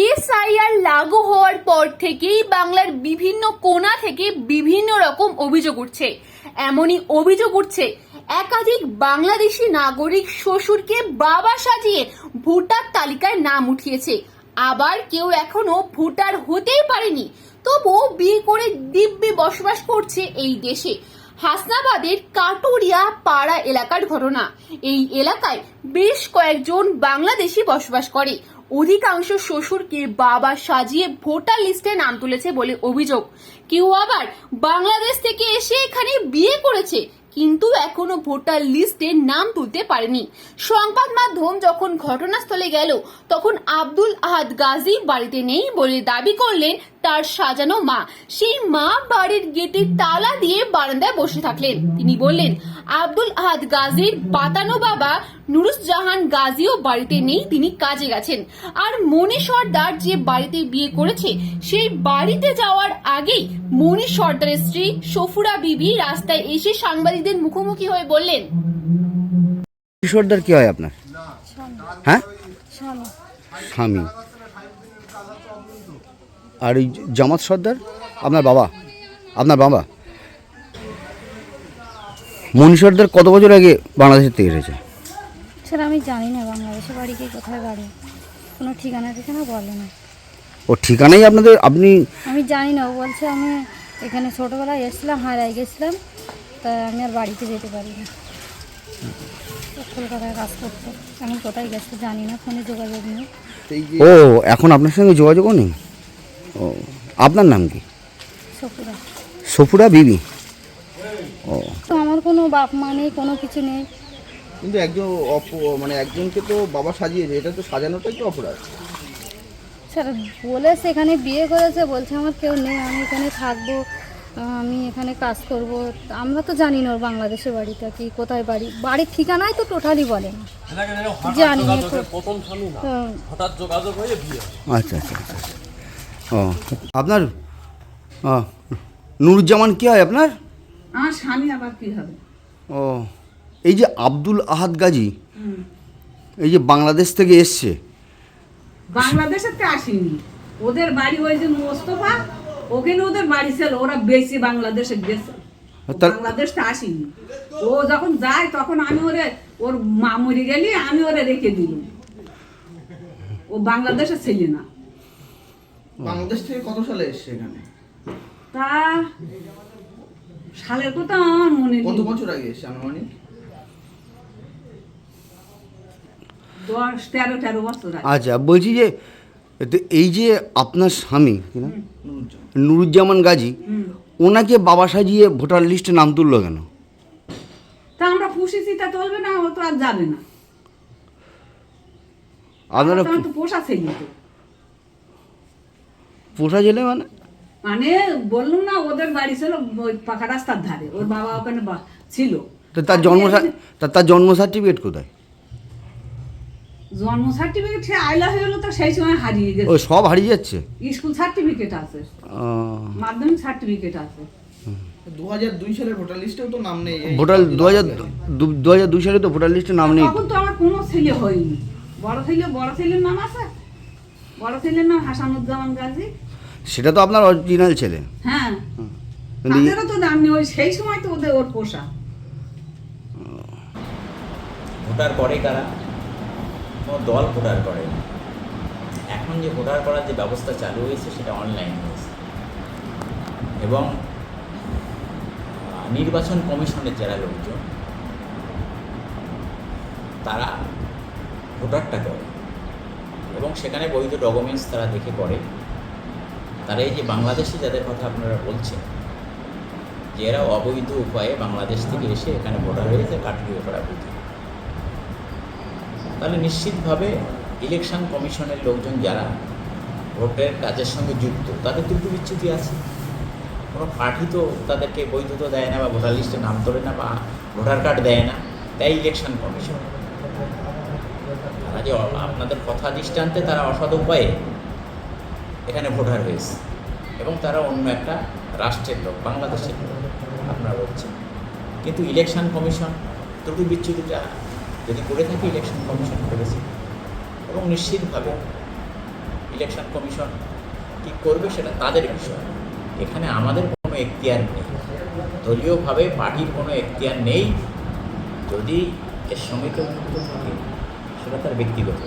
SIR লাগু হওয়ার পর থেকেই বাংলার বিভিন্ন কোণা থেকে বিভিন্ন রকম অভিযোগ উঠছে। এমনই অভিযোগ উঠছে, একাধিক বাংলাদেশি নাগরিক শ্বশুরকে বাবা সাজিয়ে ভোটার তালিকায় নাম উঠিয়েছে। আবার কেউ এখনও ভোটার হতেই পারেনি, তবুও বিয়ে করে দিব্যে বসবাস করছে এই দেশে। হাসনাবাদের কাটুরিয়া পাড়া এলাকার ঘটনা। এই এলাকায় বেশ কয়েকজন বাংলাদেশি বসবাস করে। অধিকাংশ শ্বশুরকে বাবা সাজিয়ে ভোটার লিস্টে নাম তুলেছে বলে অভিযোগ। কেউ আবার বাংলাদেশ থেকে এসে এখানে বিয়ে করেছে, কিন্তু এখনও ভোটার লিস্টে নাম তুলতে পারেনি। সংবাদ মাধ্যম যখন ঘটনাস্থলে গেল, তখন আব্দুল আহাদ গাজী বাড়িতে নেই বলে দাবি করলেন তার সাজানো মা। সেই মা বাড়ির গেটের তালা দিয়ে বারান্দায় বসে থাকলেন। তিনি বললেন আব্দুল আহাদ গাজীর বাতানো বাবা নুরুসজাহান গাজীও বাড়িতে নেই তিনি কাজে গেছেন। আর মনি সর্দার যে বাড়িতে বিয়ে করেছে সেই বাড়িতে যাওয়ার আগেই মনি সর্দারের স্ত্রী সফুরা বিবি রাস্তায় এসে সাংবাদিকদের মুখোমুখি হয়ে বললেন কিশোরদার কি হয় আপনার? হ্যাঁ? স্বামী। আর এই জামাত সর্দার আপনার বাবা আপনার বাবা। মনি সর্দার কত বছর আগে বাংলাদেশের থেকে এসেছে? সেটা আমি জানি না বাংলাদেশে বাড়ি কি কোথায় বাড়ি? কোনো ঠিকানা ঠিকানা বলে না। ও ঠিকানাই আপনাদের আপনি আমি জানি না ও বলছে আমি এখানে ছোটোবেলায় এসেছিলাম হারাই গেছিলাম তা আমি আর বাড়িতে যেতে পারি না কলকাতায় কাজ করতো। এখন কোথায় গেছে জানি না ফোনে যোগাযোগ নেই। ও এখন আপনার সঙ্গে যোগাযোগও নেই? ও আপনার নাম কি? সপুরা। সফুরা বিবি? ও। তো আমার কোনো বাপ মা নেই কোনো কিছু নেই। কিন্তু একজন অপ- মানে একজনকে তো বাবা সাজিয়েছে এটা তো সাজানোটাই তো অপরাধ। স্যার বলেছে এখানে বিয়ে করেছে বলছে আমার কেউ নেই আমি এখানে থাকব আমি এখানে কাজ করব। আমরা তো জানি না ওর বাংলাদেশে বাড়িটা কি কোথায় বাড়ি। বাড়ির ঠিকানাই তো টোটালি বলে না। জানি না তো। হঠাৎ যোগাযোগ বিয়ে আচ্ছা আচ্ছা আচ্ছা। ও। আপনার নুরুজ্জামান কি হয় আপনার? আমার স্বামী আবার কি হবে? ও এই যে আব্দুল আহাদ গাজী এই যে বাংলাদেশ থেকে এসছে। বাংলাদেশের তো আসেনি। ওদের বাড়ি ওই যে মোস্তফা ওখানে ওদের বাড়ি ছিল ওরা বেশি বাংলাদেশে গেছে। বাংলাদেশ তো আসেনি। ও যখন যায় তখন আমি ওরে ওর মা মরে গেলি আমি ওরে রেখে দিলাম ও বাংলাদেশে ছিল না। বাংলাদেশ থেকে কত সালে এসছে এখানে? তা সালের কথা আমার মনে কত বছর আগে এসছে আনুমানিক? দশ তেরো তেরো বছর আগে। আচ্ছা বলছি যে তো এই যে আপনার স্বামী কি নাম? নুরুজ্জামান। গাজী ওনাকে বাবা সাজিয়ে ভোটার লিস্টে নাম তুললো কেন? তা আমরা পুষেছি তা চলবে না ও তো আর যাবে না। আপনারা তো পোষা ছিল তো পোষা জেলে মানে? মানে বললাম না ওদের বাড়ি ছিল ওই পাকা রাস্তার ধারে ওর বাবা ওখানে বা- ছিল। তো তার জন্ম তার জন্ম সার্টিফিকেট কোথায়? জন্ম সার্টিফিকেট সে আইলা হয়ে গেলো তো সেই সময় হারিয়ে ও গেছে সব হারিয়ে যাচ্ছে? স্কুল সার্টিফিকেট আছে। ও, মাধ্যমিক সার্টিফিকেট আছে। দু হাজার দুই সালের ভোটার লিস্টেও তো নাম নেই। ভোটার দু হাজার দু হাজার দুই সালে তো ভোটার লিস্টে নাম নেই। তখন তো আমার কোনো ছেলে হয়নি। বড় ছেলে বড় ছেলের নাম আছে? বড় ছেলের নাম হাসানুজ্জামান গাজী। সেটা তো আপনার অরিজিনাল ছেলে। হ্যাঁ। তাদেরও তো নাম নেই ওই সেই সময় তো ওদের ওর পোষা ভোটার করে কারা? কোনো দল ভোটার করে। এখন যে ভোটার করার যে ব্যবস্থা চালু হয়েছে সেটা অনলাইন হয়েছে। এবং নির্বাচন কমিশনের যারা লোকজন তারা ভোটারটা করে। এবং সেখানে বৈধ ডকুমেন্টস তারা দেখে করে। তারা এই যে বাংলাদেশে যাদের কথা আপনারা বলছেন, যে এরা অবৈধ উপায়ে বাংলাদেশ থেকে এসে এখানে ভোটার হয়েছে কাটলিও করা বুঝি তাহলে নিশ্চিতভাবে ইলেকশন কমিশনের লোকজন যারা ভোটের কাজের সঙ্গে যুক্ত, তাদের তো একটু বিচ্যুতি আছে। কোনো পার্টি তো তাদেরকে বৈধতা দেয় না বা ভোটার লিস্টে নাম তোলে না বা ভোটার কার্ড দেয় না। তাই ইলেকশন কমিশন যে আপনাদের কথা দৃষ্টান্তে তারা অসৎ উপায়ে এখানে ভোটার হয়েছে। এবং তারা অন্য একটা রাষ্ট্রের লোক, বাংলাদেশের লোক, আপনারা বলছেন। কিন্তু ইলেকশন কমিশন ত্রুটি বিচ্যুতিটা যদি করে থাকে ইলেকশন কমিশন করেছে। এবং নিশ্চিতভাবে ইলেকশন কমিশন কী করবে সেটা তাদের বিষয়। এখানে আমাদের কোনো এখতিয়ার নেই। দলীয়ভাবে পার্টির কোনো এখতিয়ার নেই। যদি এর সঙ্গে কেউ থাকে সেটা তার ব্যক্তিগত।